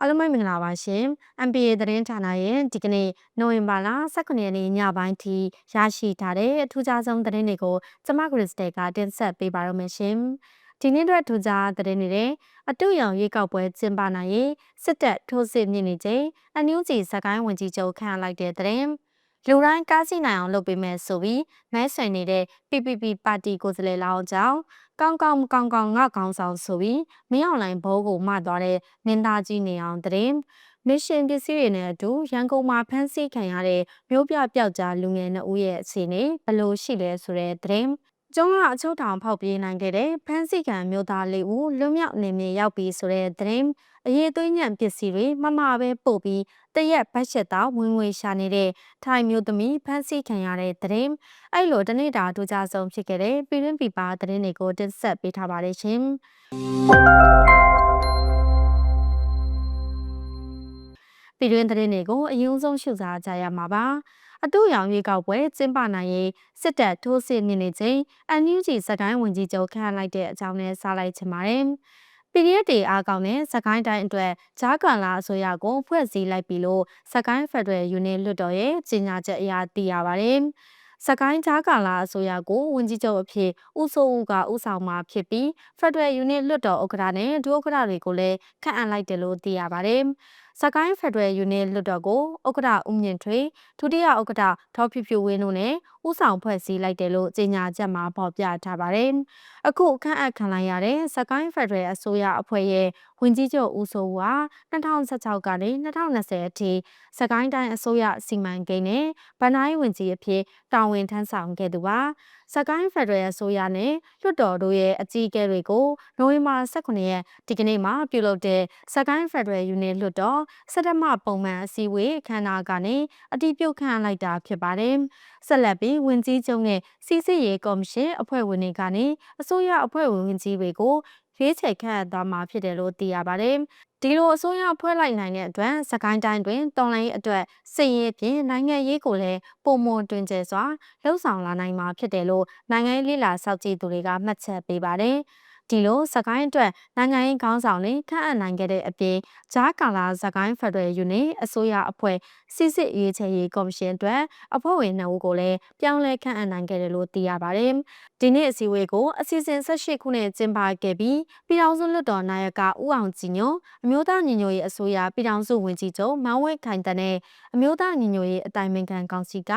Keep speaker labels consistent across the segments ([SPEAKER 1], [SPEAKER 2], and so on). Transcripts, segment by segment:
[SPEAKER 1] အားလုံးပဲမင်္ဂလာပါရှင် MPA သတင်းဌာနရဲ့ဒီကနေ့နိုဝင်ဘာလ18ရက်နေ့ညပိုင်းထိရရှိထားတဲ့အထူးခြားဆုံးသတင်းတွေကိုကျမကရစ်စတဲကတင်ဆက်ပေးပါရမရှင်ဒီနေ့အတွက်ထူးခြားသတင်းတွေတဲ့အတူရောင်ရွေးကောက်ပွဲကျင်းပနိုင်ရေးစစ်တပ်ထိုးစစ်မြင့်နေချိန်အန်ယူဂျီစကိုင်းဝင်ကြီးချုပ်ခန့်အပ်လိုက်တဲ့သတင်း လူတိုင်းကားစီနိုင်အောင်လုပ်ပေးမယ်ဆိုပြီးမဲဆွယ်နေတဲ့ PPP ပါတီကိုယ်စားလှယ်လောင်းအကြောင်းကောင်းကောင်းကောင်းကောင်းငါကောင်းဆောင်ဆိုပြီးမင်းအောင်လိုင်းဘောကိုမှသွားတဲ့မင်းသားကြီးနေအောင်တရင်မစ်ရှင်ပစ္စည်းတွေနဲ့အတူရန်ကုန်မှာဖမ်းဆီးခံရတဲ့မြို့ပြပျောက်ကြားလူငယ်နှစ်ဦးရဲ့အခြေအနေဘယ်လိုရှိလဲဆိုတဲ့တရင်ကျုံကအချုပ်ထောင်ဖောက်ပြေးနိုင်ခဲ့တဲ့ဖမ်းဆီးခံမျိုးသားလေးဦးလွတ်မြောက်နေမြေရောက်ပြီးဆိုတဲ့တရင် အရေးသွေးညံ့ပစ္စည်းတွေမမပဲပို့ပြီးတရက်ဘတ်ရှက်သားဝင်ငွေရှာနေတဲ့ထိုင်မျိုးသမီးဖမ်းဆီးခံရတဲ့တရင်အဲ့လိုတနေ့တာဒုကြဆုံးဖြစ်ခဲ့တဲ့ပြည်တွင်းပြည်ပသတင်းတွေကိုတင်ဆက်ပေးထားပါတယ်ရှင်ပြည်တွင်းသတင်းတွေကိုအရင်ဆုံးရှုစားကြရမှာပါအတူရောင်ရွေးကောက်ပွဲကျင်းပနိုင်ရေးစစ်တပ်ထိုးစစ်မြင့်နေချိန်အန်ယူဂျီစကိုင်းဝင်ကြီးချုပ်ခန့်လိုက်တဲ့အကြောင်းနဲ့စားလိုက်ချင်ပါတယ်။ PDF တွေအားကောင်းတဲ့စကိုင်းတိုင်းအတွက်ဂျားကန်လာအစိုးရကိုဖွဲ့စည်းလိုက်ပြီလို့စကိုင်းဖက်ဒရယ်ယူနစ်လွှတ်တော်ရဲ့ကြေညာချက်အရသိရပါတယ်။စကိုင်းကြားကာလာအစိုးရကိုဝန်ကြီးချုပ်အဖြစ်ဦးစိုးဦးကဦးဆောင်မှာဖြစ်ပြီးဖက်ဒရယ်ယူနစ်လွှတ်တော်ဥက္ကဋ္ဌနဲ့ဒုဥက္ကဋ္ဌတွေကိုလည်းခန့်အပ်လိုက်တယ်လို့သိရပါတယ်။စကိုင်းဖက်ဒရယ်ယူနစ်လွှတ်တော်ကိုဥက္ကဋ္ဌဦးမြင့်ထွေဒုတိယဥက္ကဋ္ဌဒေါ်ဖြူဖြူဝင်းတို့နဲ့ ဦးဆောင်ဖွဲ့စည်းလိုက်တယ်လို့ကြေညာချက်မှာဖော်ပြထားပါတယ်။အခုခန့်အပ်ခံလိုက်ရတဲ့စကိုင်းဖက်ဒရယ်အစိုးရအဖွဲ့ရဲ့ဝန်ကြီးချုပ်ဦးစိုးဦးဟာ2016ကနေ2020အထိစကိုင်းတိုင်းအစိုးရစီမံကိန်းနဲ့ဗဏ္ဍာရေးဝန်ကြီးအဖြစ်တာဝန်ထမ်းဆောင်ခဲ့သူပါ။စကိုင်းဖက်ဒရယ်အစိုးရနဲ့လွှတ်တော်တို့ရဲ့အကြီးအကဲတွေကိုနိုဝင်ဘာ18ရက်ဒီကနေ့မှာပြုလုပ်တဲ့စကိုင်းဖက်ဒရယ်ယူနစ်လွှတ်တော်စက်တမပုံမှန်အစည်းအဝေးအခမ်းအနားကနေအတီးပြုတ်ခန့်လိုက်တာဖြစ်ပါတယ်။ဆက်လက်ပြီးဝင်ကြီးချုပ်နဲ့စီစစ်ရေးကော်မရှင်အဖွဲ့ဝင်တွေကနေအစိုးရအဖွဲ့ဝင်ဝင်ကြီးတွေကို ရွေးချယ်ခန့်အပ်သွားမှာဖြစ်တယ်လို့သိရပါတယ်။ဒီလိုအစိုးရဖွဲ့လိုက်နိုင်တဲ့အတွက်စကိုင်းတိုင်းတွင်တော်လိုင်းအတွက်စစ်ရေးဖြင့်နိုင်ငံရေးကိုလည်းပုံမတွင်ကျဲစွာလှုပ်ဆောင်လာနိုင်မှာဖြစ်တယ်လို့နိုင်ငံရေးလိလာစောင့်ကြည့်သူတွေကမှတ်ချက်ပေးပါတယ်။ ဒီလိုစကိုင်းအတွက်နိုင်ငံရေးခေါင်းဆောင်တွေခန့်အပ်နိုင်ခဲ့တဲ့အပြင်ဂျားကာလာစကိုင်းဖက်ဒရယ်ယူနစ်အစိုးရအဖွဲ့စစ်စစ်ရေးချယ်ရေးကော်မရှင်အတွက်အဖွဲ့ဝင်နှစ်ဦးကိုလည်းပြောင်းလဲခန့်အပ်နိုင်ခဲ့တယ်လို့သိရပါတယ်။ဒီနေ့အစည်းအဝေးကိုအစီအစဉ်18ခုနဲ့ကျင်းပခဲ့ပြီးပြည်ထောင်စုလွှတ်တော်နာယကဦးအောင်ကြည်ညွန့်အမျိုးသားညီညွတ်ရေးအစိုးရပြည်ထောင်စုဝန်ကြီးချုပ်မောင်ဝဲခိုင်တန်းနဲ့အမျိုးသားညီညွတ်ရေးအတိုင်ပင်ခံကောင်စီက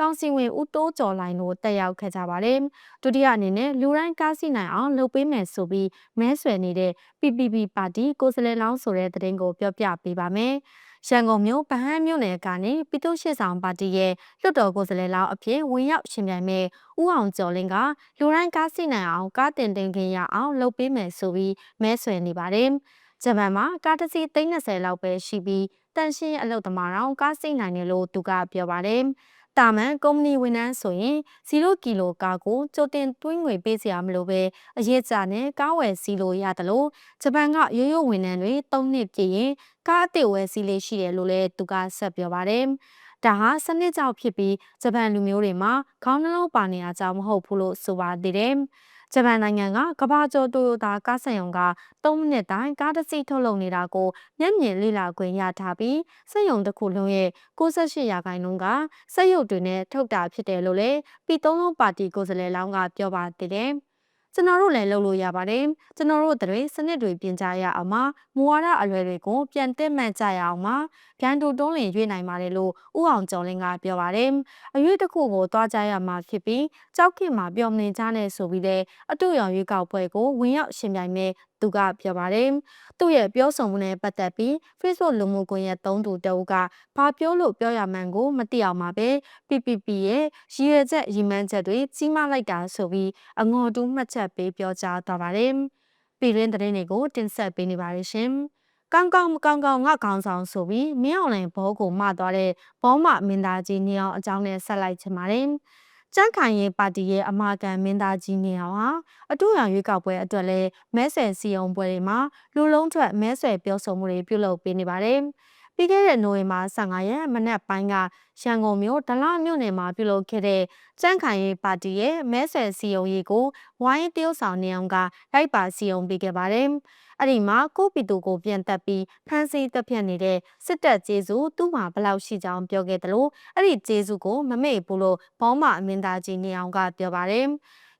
[SPEAKER 1] ကောင်စီဝင်ဦးတိုးကျော်လိုင်တို့တက်ရောက်ခဲ့ကြပါတယ်။ဒုတိယအနေနဲ့လူတိုင်းကားစီနိုင်အောင်လုပ်ပေးမယ်ဆိုပြီးမဲဆွယ်နေတဲ့ PPP ပါတီကိုယ်စားလှယ်လောင်းဆိုတဲ့သတင်းကိုပြောပြပေးပါမယ်။ရန်ကုန်မြို့ဗဟန်းမြို့နယ်ကနေပြည်သူ့ရှေ့ဆောင်ပါတီရဲ့လွှတ်တော်ကိုယ်စားလှယ်လောင်းအဖြစ်ဝင်ရောက်ရှင်ပြိုင်မဲ့ဦးအောင်ကျော်လင်းကလူတိုင်းကားစီနိုင်အောင်ကားတင်တင်ခင်ရအောင်လုပ်ပေးမယ်ဆိုပြီးမဲဆွယ်နေပါတယ်။ဂျပန်မှာကားတစ်စီး30လောက်ပဲရှိပြီးတန်ရှင်းအလုပ်သမားတော်ကားစီနိုင်တယ်လို့သူကပြောပါတယ်။ တာမန်ကုမ္ပဏီဝန်ထမ်းဆိုရင်0ကီလိုကားကိုကြိုတင်သွင်းငွေပေးစရာမလိုပဲအရေးကြနဲ့ကားဝယ်စီလို့ရတယ်လို့ဂျပန်ကရိုးရိုးဝန်ထမ်းတွေ၃နှစ်ပြည့်ရင်ကားအသစ်ဝယ်စီလေးရှိတယ်လို့လည်းသူကဆက်ပြောပါတယ်။ ဒါဟာစနစ်ကြောင့်ဖြစ်ပြီးဂျပန်လူမျိုးတွေမှာခေါင်းနှလုံးပါနေအကြောင်းမဟုတ်ဘူးလို့ဆိုပါသေးတယ်။ဂျပန်နိုင်ငံကကဘာကျော်တိုယိုတာကားဆိုင်ရုံက3မိနစ်တိုင်းကားတစ်စီးထုတ်လုပ်နေတာကိုမျက်မြင်လေ့လာခွင့်ရထားပြီးစက်ရုံတစ်ခုလုံးရဲ့68ရာခိုင်နှုန်းကစက်ရုပ်တွေနဲ့ထုတ်တာဖြစ်တယ်လို့လည်းပြည်သုံးလုံးပါတီကိုယ်စားလှယ်လောင်းကပြောပါသေးတယ်။ ကျွန်တော်တို့လည်းလုပ်လို့ရပါတယ်ကျွန်တော်တို့တွေစနစ်တွေပြင်ကြရအောင်ပါမူဝါဒအလွယ်တွေကိုပြန်တက်မှန်ကြရအောင်ပါဗျန်တူတွန်းလင်ရွေးနိုင်ပါတယ်လို့ဥအောင်ကျော်လင်းကပြောပါတယ်အရွေးတစ်ခုကိုတွားကြရမှာဖြစ်ပြီးကြောက်ခင်မှာပျော်မြင်ကြနဲ့ဆိုပြီးတဲ့အတူရောင်ရွေးကောက်ပွဲကိုဝင်ရောက်ရှင်ပြိုင်မဲ့ သူကပြောပါတယ်။သူ့ရဲ့ပြောဆိုမှုနဲ့ပတ်သက်ပြီး Facebook လူမှုကွန်ရက်သုံးသူတအုပ်ကဘာပြောလို့ပြောရမှန်းကိုမသိအောင်ပါပဲ PPP ရဲ့ရည်ရွယ်ချက်ရည်မှန်းချက်တွေကြီးမားလိုက်တာဆိုပြီးအငေါ်တူးမှတ်ချက်ပေးပြောကြားသွားပါတယ်။ပြည်တွင်းသတင်းတွေကိုတင်ဆက်ပေးနေပါတယ်ရှင်။ကောင်းကောင်းမကောင်းကောင်းငါကောင်းဆောင်ဆိုပြီးမင်းအောင်လှိုင်ဘောကိုမှသွားတဲ့ဘောမမင်းသားကြီးနေအောင်အကြောင်းနဲ့ဆက်လိုက်ချင်ပါတယ်။ ကြန့်ခိုင်ရေးပါတီရဲ့အမာခံမင်းသားကြီးနေအောင်ဟာအတူရောင်ရွေးကောက်ပွဲအတွက်လဲမဲဆွယ်စီယုံပွဲတွေမှာလူလုံးထွက်မဲဆွယ်ပြောဆိုမှုတွေပြုလုပ်ပေးနေပါတယ်။ပြီးခဲ့တဲ့နိုဝင်ဘာ15ရက်မနက်ပိုင်းကရန်ကုန်မြို့ဒလမြို့နယ်မှာပြုလုပ်ခဲ့တဲ့ကြန့်ခိုင်ရေးပါတီရဲ့မဲဆွယ်စီယုံရေးကိုဝိုင်းတရုတ်ဆောင်နေအောင်ကလိုက်ပါစီယုံပေးခဲ့ပါတယ်။ အဲ့ဒီမှာကိုပီတူကိုပြန်တက်ပြီးဖမ်းဆီးတပ်ဖြတ်နေတဲ့စစ်တပ်ကျေးဇူးသူ့မှာဘလောက်ရှိကြောင်းပြောခဲ့တယ်လို့အဲ့ဒီကျေးဇူးကိုမမေ့ဘူးလို့ဘောင်းမအမင်းသားကြီးနေအောင်ကပြောပါတယ်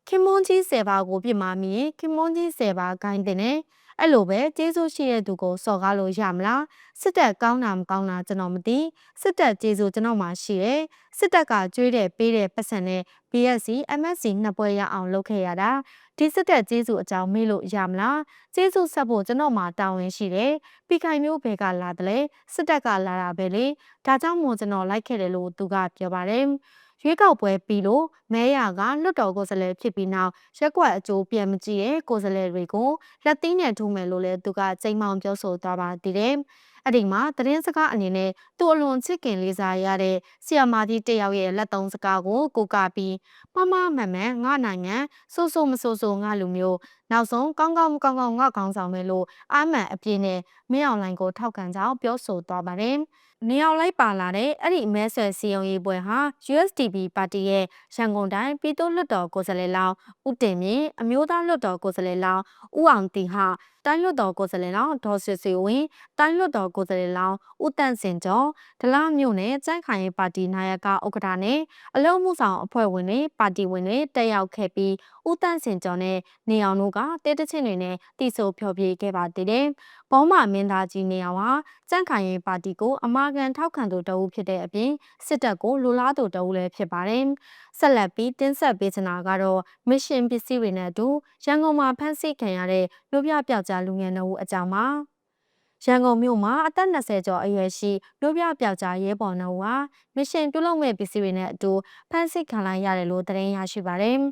[SPEAKER 1] ခင်မွန်ကြီးဆယ်ပါကိုပြစ်မှာမိရင်ခင်မွန်ကြီးဆယ်ပါဂိုင်းတင်နေ အဲ့လိုပဲကျေးဇူးရှိတဲ့သူကိုစော်ကားလို့ရမလားစစ်တပ်ကောင်းတာမကောင်းတာကျွန်တော်မသိစစ်တပ်ကျေးဇူးကျွန်တော်မှရှိတယ်စစ်တပ်ကကြွေးတဲ့ပေးတဲ့ပတ်စံနဲ့ BSC MSC နှစ်ပွဲရအောင်လုပ်ခဲ့ရတာဒီစစ်တပ်ကျေးဇူးအကြောင်းမေးလို့ရမလားကျေးဇူးဆက်ဖို့ကျွန်တော်မှတာဝန်ရှိတယ်ပြီးခိုင်မျိုးဘယ်ကလာတယ်လဲစစ်တပ်ကလာတာပဲလေဒါကြောင့်မို့ကျွန်တော်လိုက်ခဲ့တယ်လို့သူကပြောပါတယ် ရွေးကောက်ပွဲပြီးလို့မဲရကလွတ်တော်ကိုယ်စားလှယ်ဖြစ်ပြီးနောက်ရက်ကွက်အကျိုးပြန်မကြည့်တဲ့ကိုယ်စားလှယ်တွေကိုလက်သီးနဲ့ထိုးမယ်လို့လည်းသူကကြိမ်မောင်ပြောဆိုသွားပါသေးတယ်။အဲ့ဒီမှာသတင်းစကားအနေနဲ့သူ့အလွန်ချစ်ခင်လေးစားရတဲ့ဆီယမာကြီးတယောက်ရဲ့လက်သုံးစကားကိုကိုကပြီးမမမှန်မှန်ငါနိုင်ငံဆိုးဆိုးမဆိုးဆိုးငါလူမျိုးနောက်ဆုံးကောင်းကောင်းကောင်းကောင်းငါကောင်းဆောင်မယ်လို့အာမန်အပြည့်နဲ့မင်းအောင်လိုင်ကိုထောက်ခံကြောင်းပြောဆိုသွားပါတယ်။ နေအောင်လိုက်ပါလာတဲ့အဲ့ဒီမဲဆွယ်စီယုံရေးပွဲဟာ USDP ပါတီရဲ့ရန်ကုန်တိုင်းပြည်သူ့လွှတ်တော်ကိုယ်စားလှယ်လောင်းဦးတင်မြင့်အမျိုးသားလွှတ်တော်ကိုယ်စားလှယ်လောင်းဦးအောင်တီဟာ တိုင်းလွှတ်တော်ကိုယ်စားလှယ်လောင်းဒေါ်ဆွေဆွေဝင်းတိုင်းလွှတ်တော်ကိုယ်စားလှယ်လောင်းဦးတန့်စင်ကျော်ဒလမြို့နယ်စန့်ခိုင်ရေးပါတီနာယကဥက္ကဋ္ဌနဲ့အလုံးမှုဆောင်အဖွဲ့ဝင်တွေပါတီဝင်တွေတက်ရောက်ခဲ့ပြီးဦးတန့်စင်ကျော်နဲ့နေအောင်တို့ကတဲတချင်းတွေနဲ့တီဆိုဖျော်ဖြေခဲ့ပါသေးတယ်။ဘောမမင်းသားကြီးနေအောင်ဟာစန့်ခိုင်ရေးပါတီကိုအမာခံထောက်ခံသူတအုပ်ဖြစ်တဲ့အပြင်စစ်တပ်ကိုလိုလားသူတအုပ်လည်းဖြစ်ပါတယ်။ဆက်လက်ပြီးတင်းဆက်ပေးချင်တာကတော့မစ်ရှင်ပစ္စည်းတွေနဲ့အတူရန်ကုန်မှာဖမ်းဆီးခံရတဲ့လူပြပျောက်ကြားလူငယ်နှုတ်အကြောင်းပါရန်ကုန်မြို့မှာအသက်20ကျော်အရွယ်ရှိလူပြပျောက်ကြားရဲဘော်နှုတ်ဟာမစ်ရှင်ပြုလုပ်မဲ့ပစ္စည်းတွေနဲ့အတူဖမ်းဆီးခံလိုက်ရတယ်လို့သတင်းရရှိပါတယ်။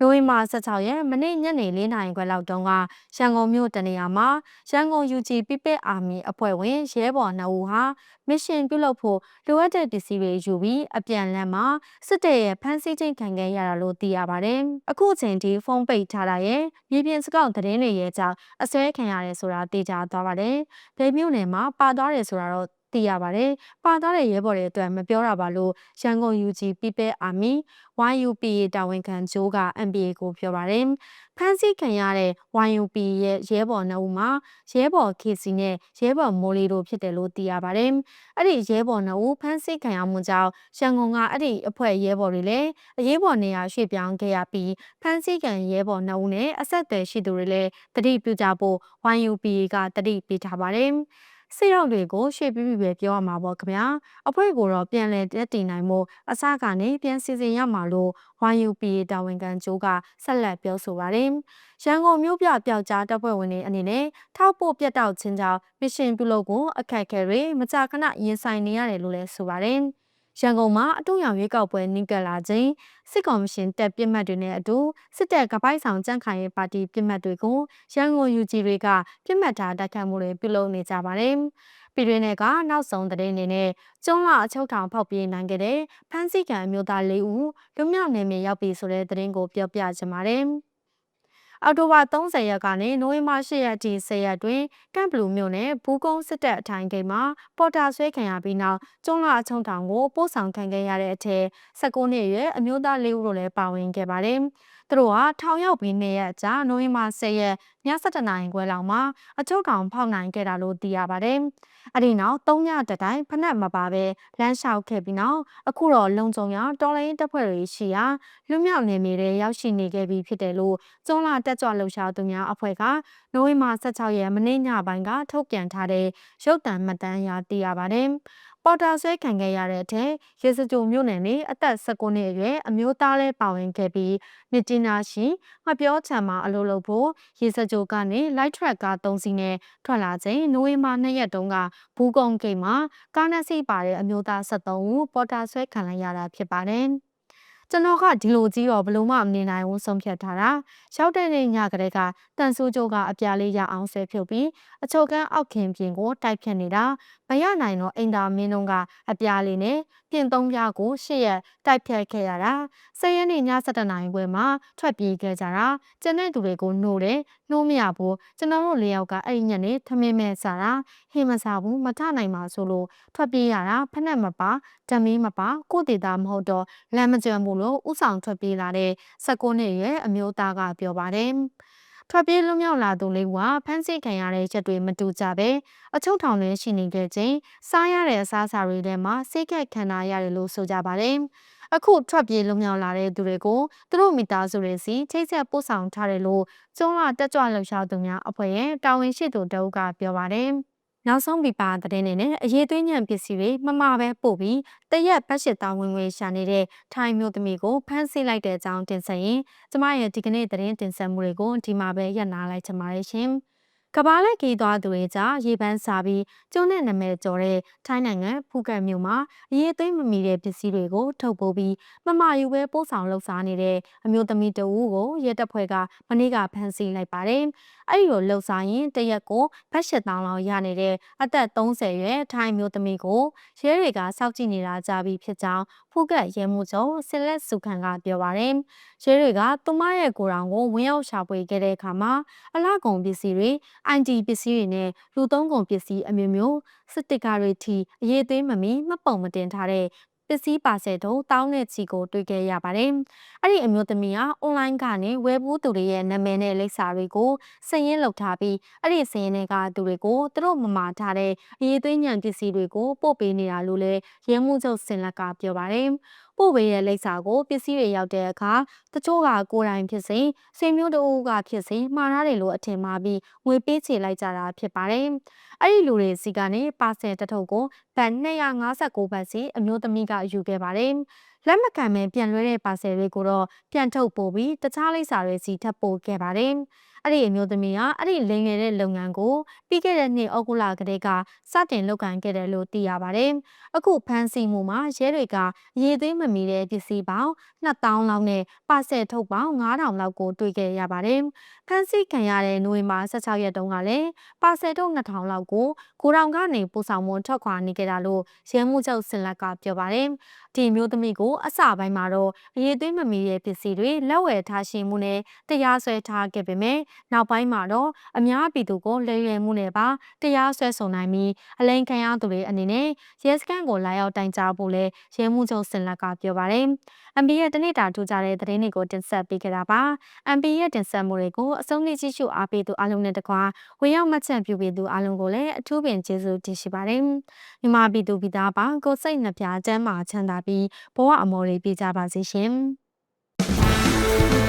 [SPEAKER 1] နိုဝင်ဘာ16ရက်မနေ့ညနေ4နာရီခွဲလောက်တုန်းကရန်ကုန်မြို့တနေရာမှာရန်ကုန် UG People Army အဖွဲ့ဝင်ရဲဘော်2ဦးဟာမစ်ရှင်ပြုလုပ်ဖို့လိုအပ်တဲ့ပစ္စည်းတွေယူပြီးအပြန်လမ်းမှာစစ်တပ်ရဲ့ဖမ်းဆီးခြင်းခံခဲ့ရတာလို့သိရပါတယ်။အခုချိန်ထိဖုန်းပိတ်ထားတာရဲ့မြေပြင်စကောက်သတင်းတွေရဲ့ကြောင့်အစွဲခံရတယ်ဆိုတာသိကြသွားပါတယ်။ဒေမြို့နယ်မှာပါသွားတယ်ဆိုတာတော့ သိရပါတယ်။ပါသွားတဲ့ရဲဘော်တွေအတွက်မပြောတာပါလို့ရန်ကုန် UG People Army YUPA တာဝန်ခံဂျိုးက MPA ကိုပြောပါတယ်။ဖမ်းဆီးခံရတဲ့ YUPA ရဲ့ရဲဘော်နှစ်ဦးမှာရဲဘော် KC နဲ့ရဲဘော်မိုးလီတို့ဖြစ်တယ်လို့သိရပါတယ်။အဲ့ဒီရဲဘော်နှစ်ဦးဖမ်းဆီးခံရမှုကြောင့်ရန်ကုန်ကအဲ့ဒီအဖွဲ့ရဲဘော်တွေလည်းအရေးပေါ်နေရာရွှေ့ပြောင်းခဲ့ရပြီးဖမ်းဆီးခံရဲဘော်နှစ်ဦးနဲ့အဆက်အသွယ်ရှိသူတွေလည်းတတိပြုကြဖို့ YUPA ကတတိပေးထားပါတယ်။ စိတ်ရောက်တွေကိုရှေ့ပြီးပြီးပဲပြောရမှာပေါ့ခင်ဗျာအဖွဲ့ကိုတော့ပြန်လည်တက်တည်နိုင်မှုအစကနေပြန်စီစဉ်ရမှာလို့ YUPA တာဝန်ခံကျိုးကဆက်လက်ပြောဆိုပါတယ်ရန်ကုန်မြို့ပြပျောက်ကြားတပ်ဖွဲ့ဝင်တွေအနေနဲ့ထောက်ပို့ပြတ်တောက်ခြင်းကြောင့်မရှင်ပြုလုပ်ကိုအခက်အခဲတွေမကြာခဏရင်ဆိုင်နေရတယ်လို့လည်းဆိုပါတယ် ရန်ကုန်မှာအတူရောင်ရွေးကောက်ပွဲနှိကလာခြင်းစစ်ကောင်ရှင်တပ်ပြစ်မှတ်တွေနဲ့အတူစစ်တပ်ကပိုက်ဆောင်ကြန့်ခိုင်ရေးပါတီပြစ်မှတ်တွေကိုရန်ကုန် UG တွေကပြစ်မှတ်ထားတိုက်ခတ်မှုတွေပြုလုပ်နေကြပါတယ်။ပြည်တွင်းကနောက်ဆုံးသတင်းအနေနဲ့ကျွန်းလအချုပ်ထောင်ဖောက်ပြေးနိုင်ခဲ့တဲ့ဖမ်းဆီးခံအမျိုးသား၄ဦးလူမြောက်နယ်မြေရောက်ပြီဆိုတဲ့သတင်းကိုပြောပြချင်ပါတယ်။ အောက်တိုဘာ30ရက်ကနေနိုဝင်ဘာ10ရက်အထိ10ရက်တွင်ကန့်ဘလူးမြို့နယ်ဘူးကုန်းစစ်တပ်အထိုင်ဂိတ်မှာပေါ်တာဆွဲခံရပြီးနောက်ကျွန်းလာအချုံထောင်ကိုပို့ဆောင်ခံခဲ့ရတဲ့အထက်19နှစ်အရွယ်အမျိုးသား၄ဦးတို့လည်းပါဝင်ခဲ့ပါတယ်။ သူတို့ဟာထောင်ရောက်ပြီးနေရက်ကြာနိုဝင်ဘာ10ရက်ည7:00နာရီခွဲလောက်မှာအချုပ်ကောင်ဖောက်နိုင်ခဲ့တာလို့သိရပါတယ်။အဲဒီနောက်၃ညတတိုင်ဖနက်မပါပဲလမ်းလျှောက်ခဲ့ပြီးနောက်အခုတော့လုံခြုံရတော်လိုင်းတပ်ဖွဲ့တွေရှိရာလူမြောက်နေမြေတွေရောက်ရှိနေခဲ့ပြီဖြစ်တယ်လို့ကျွန်းလာတက်ကြွလှုပ်ရှားသူများအဖွဲ့ကနိုဝင်ဘာ16ရက်မနေ့ညပိုင်းကထုတ်ပြန်ထားတဲ့ရုပ်သံမှတ်တမ်းအရသိရပါတယ်။ ပေါ်တာဆွဲခံခဲ့ရတဲ့အထက်ရေစကြိုမြို့နယ်နေအသက်19နှစ်အရွယ်အမျိုးသားလဲပါဝင်ခဲ့ပြီးမြစ်ကြီးနားရှိငပြောချံမှာအလုပ်လုပ်ဖို့ရေစကြိုကနေ light truck ကား3စီးနဲ့ထွက်လာချိန်နိုဝင်ဘာ2ရက်တုန်းကဘူးကုန်းဂိတ်မှာကားနှစ်စီးပါတဲ့အမျိုးသား73ဦးပေါ်တာဆွဲခံလိုက်ရတာဖြစ်ပါတယ်။ကျွန်တော်ကဒီလိုကြီးတော့ဘလို့မှမနေနိုင်ဘူးဆုံးဖြတ်ထားတာရောက်တဲ့နေ့ညကလေးကတန်ဆူးကျိုးကအပြားလေးရအောင်ဆဲဖြုတ်ပြီးအချုပ်ကန်းအောက်ခင်ပြင်ကိုတိုက်ဖြတ်နေတာ မရနိုင်တော့အိမ်သာမင်းတို့ကအပြားလေးနဲ့ပြင်သုံးပြားကိုရှစ်ရက်တိုက်ဖြတ်ခဲ့ရတာဆယ်ရက်နေ့ည7:00နာရီခွဲမှာထွက်ပြေးခဲ့ကြတာကျန်တဲ့သူတွေကိုနှိုးတယ်နှိုးမရဘူးကျွန်တော်တို့လေးယောက်ကအဲ့ဒီညနေထမင်းမဲ့စားတာဟင်းမစားဘူးမထနိုင်ပါဆိုလို့ထွက်ပြေးရတာဖက်နဲ့မပါဓမင်းမပါကိုတေတာမဟုတ်တော့လမ်းမကျွမ်းဘူးလို့ဥဆောင်ထွက်ပြေးလာတဲ့16နှစ်ရဲ့အမျိုးသားကပြောပါတယ် ထွက်ပြေးလွတ်မြောက်လာသူလေးကဖမ်းဆီးခံရတဲ့ချက်တွေမတူကြပဲအချုပ်ထောင်တွင်ရှိနေခဲ့ခြင်းစားရတဲ့အစားအစာတွေထဲမှာစိတ်ကက်ခံထားရတယ်လို့ဆိုကြပါတယ်။အခုထွက်ပြေးလွတ်မြောက်လာတဲ့သူတွေကိုသူတို့မိသားစုတွေစီချိတ်ဆက်ပို့ဆောင်ထားတယ်လို့ကျွန်းလာတက်ကြွလှုပ်ရှားသူများအဖွဲ့ရဲ့တာဝန်ရှိသူတအုပ်ကပြောပါတယ်။ နောက်ဆုံးပြပါတဲ့နေနဲ့အရေးသွေးညံပစ္စည်းတွေမမပဲပို့ပြီးတရက်ပတ်ရှစ်တောင်းဝင်ငွေရှာနေတဲ့ထိုင်းမျိုးသမီးကိုဖမ်းဆီးလိုက်တဲ့အကြောင်းတင်ဆက်ရင်ကျမရဲ့ဒီကနေ့သတင်းတင်ဆက်မှုတွေကိုဒီမှာပဲရပ်နာလိုက်ချင်ပါတယ်ရှင်။ကဘာလက်ကြီးသွားသူတွေကြားရေပန်းစားပြီးကျွန်းနဲ့နာမည်ကျော်တဲ့ထိုင်းနိုင်ငံဖူးကတ်မြို့မှာအရေးသိမ်းမမီတဲ့ပစ္စည်းတွေကိုထုတ်ပိုးပြီးမမယူပဲပို့ဆောင်လှုပ်ရှားနေတဲ့အမျိုးသမီးတဦးကိုရဲတပ်ဖွဲ့ကမနေ့ကဖမ်းဆီးလိုက်ပါတယ်။ အဲ့ဒီလိုလှုပ်ရှားရင်တရက်ကိုဘတ်ရှစ်တောင်းလောက်ရနေတဲ့အသက်30ရွယ်ထိုင်းမျိုးသမီးကိုရဲတွေကစောင့်ကြည့်နေတာကြပြီးဖြစ်ကြောင်းဖူးကတ်ရဲမှုချုပ်ဆင်လက်စုခံကပြောပါတယ်။ရဲတွေကသူမရဲ့ကိုယ်တော်ကိုဝင်ရောက်ရှာဖွေခဲ့တဲ့အခါမှာအလှကုန်ပစ္စည်းတွေ IT ပစ္စည်းတွေနဲ့လူသုံးကုန်ပစ္စည်းအမျိုးမျိုးစတစ်ကာတွေထိအရေးသွေးမမီမှတ်ပုံမတင်ထားတဲ့ ပစ္စည်းပါဆယ်တို့တောင်းတဲ့ချီကိုတွေ့ခဲ့ရပါတယ်။အဲ့ဒီအမျိုးသမီးဟာအွန်လိုင်းကနေဝယ်ဘူးသူတွေရဲ့နာမည်နဲ့လိပ်စာတွေကိုစည်ရင်းလုပ်ထားပြီးအဲ့ဒီစည်ရင်းတွေကသူတွေကိုသူတို့မမာထားတဲ့အရေးသွေးညံပစ္စည်းတွေကိုပို့ပေးနေတာလို့လည်းရဲမှုချုပ်စင်လက်ကပြောပါတယ်။ ပို့ပေးတဲ့လိပ်စာကိုပစ္စည်းတွေရောက်တဲ့အခါတချို့ကကိုယ်တိုင်ဖြစ်စေဆွေမျိုးတို့ကဖြစ်စေမှားရတယ်လို့အထင်မှားပြီးငွေပေးချေလိုက်ကြတာဖြစ်ပါတယ်။အဲ့ဒီလူတွေစီကနေပါဆယ်တထုပ်ကိုဘတ်259ဘတ်စီအမျိုးသမီးကယူခဲ့ပါတယ်။လက်မခံမဲ့ပြန်လွှဲတဲ့ပါဆယ်တွေကိုတော့ပြန်ထုတ်ပို့ပြီးတခြားလိပ်စာတွေစီထပ်ပို့ခဲ့ပါတယ်။ အဲ့ဒီအမျိုးသမီးဟာအဲ့ဒီလိမ်ငယ်တဲ့လုပ်ငန်းကိုပြီးခဲ့တဲ့နှစ်ဩဂုတ်လကတည်းကစတင်လုပ်ကိုင်ခဲ့တယ်လို့သိရပါတယ်။အခုဖမ်းဆီးမှုမှာရဲတွေကရေသွေးမမီတဲ့ပစ္စည်းပေါင်း2000လောက်နဲ့ပါဆယ်ထုတ်ပေါင်း9000လောက်ကိုတွေ့ခဲ့ရပါတယ်။ဖမ်းဆီးခံရတဲ့နိုဝင်ဘာ16ရက်တုန်းကလည်းပါဆယ်ထုတ်2000လောက်ကိုကိုရောင်ကနေပို့ဆောင်မှုထွက်ခွာနေကြတာလို့ရဲမှုချုပ်စင်လက်ကပြောပါတယ်။ဒီမျိုးသမီးကိုအစပိုင်းမှာတော့အရေးသွေးမမီတဲ့ပစ္စည်းတွေလက်ဝယ်ထားရှိမှုနဲ့တရားစွဲထားခဲ့ပေမဲ့နောက်ပိုင်းမှာတော့အများပြည်သူကိုလဲရွယ်မှုနဲ့ပါတရားစွဲဆိုနိုင်ပြီးအလိန်ခံရသူတွေအနေနဲ့ရဲစခန်းကိုလာရောက်တိုင်ကြားဖို့လဲရဲမှုချုပ်စင်လက်ကပြောပါတယ်။ MB ရဲ့တနေ့တာထူးခြားတဲ့သတင်းတွေကိုတင်ဆက်ပေးကြတာပါ။ MB ရဲ့တင်ဆက်မှုတွေကိုအဆုံးထိကြည့်ရှုအားပေးသူအားလုံးနဲ့တကွာဝေရောက်မှတ်ချက်ပြုပေးသူအားလုံးကိုလည်းအထူးပင်ကျေးဇူးတင်ရှိပါတယ်။မြန်မာပြည်သူပြည်သားပါကိုစိတ်နှပြချမ်းမာချမ်းသာပြီးဘဝအမော်တွေပြေကြပါစေရှင်။